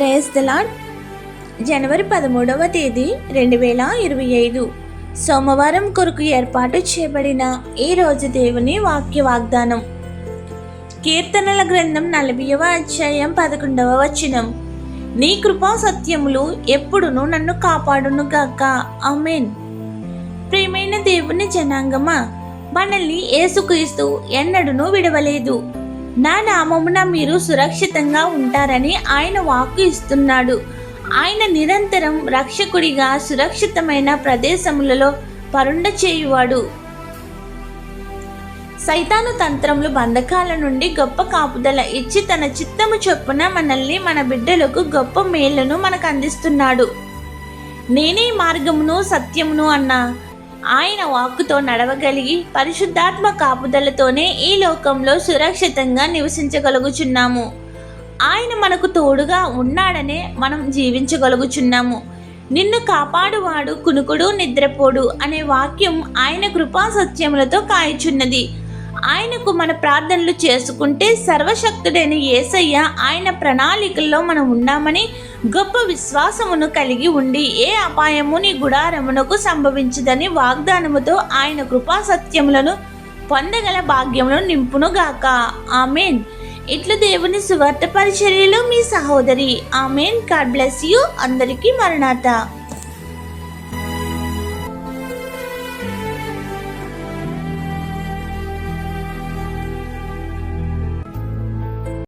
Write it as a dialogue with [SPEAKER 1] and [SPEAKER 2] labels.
[SPEAKER 1] Praise the Lord జనవరి పదమూడవ తేదీ రెండు వేల ఇరవై ఐదు. సోమవారం కొరకు ఏర్పాటు చేయబడిన ఈ రోజు దేవుని వాక్య వాగ్దానం. కీర్తనల గ్రంథం నలభైవ అధ్యాయం పదకొండవ వచనం. నీ కృపా సత్యములు ఎప్పుడును నన్ను కాపాడును గాక. అమేన్ ప్రియమైన దేవుని జనాంగమా మనల్ని ఏసుక్రీస్తు ఎన్నడూనూ విడవలేదు. నా నామమున మీరు సురక్షితంగా ఉంటారని ఆయన వాక్కు ఇస్తున్నాడు. ఆయన నిరంతరం రక్షకుడిగా సురక్షితమైన ప్రదేశములలో పరుండ చేయువాడు. సైతాను తంత్రములు బంధకాల నుండి గొప్ప కాపుదల ఇచ్చి తన చిత్తము చొప్పున మనల్ని మన బిడ్డలకు గొప్ప మేళ్ళను మనకు అందిస్తున్నాడు నేనే మార్గమును సత్యమును అన్నా. ఆయన వాక్కుతో నడవగలిగి పరిశుద్ధాత్మ కాపుదలతోనే ఈ లోకంలో సురక్షితంగా నివసించగలుగుచున్నాము. ఆయన మనకు తోడుగా ఉన్నాడనే మనం జీవించగలుగుచున్నాము. నిన్ను కాపాడువాడు కునుకుడు నిద్రపోడు అనే వాక్యం ఆయన కృపా సత్యములతో కాయచున్నది. ఆయనకు మన ప్రార్థనలు చేసుకుంటే సర్వశక్తుడైన యేసయ్య ఆయన ప్రణాళికల్లో మనం ఉన్నామని గొప్ప విశ్వాసమును కలిగి ఉండి ఏ అపాయము నీ గుడారమునకు సంభవించదని వాగ్దానముతో ఆయన కృపా సత్యములను పొందగల భాగ్యమును నింపునుగాక. ఆమెన్. ఇట్లు దేవుని సువార్త పరిచర్యలో మీ సహోదరి. ఆమెన్. God bless you. అందరికీ మరణాత.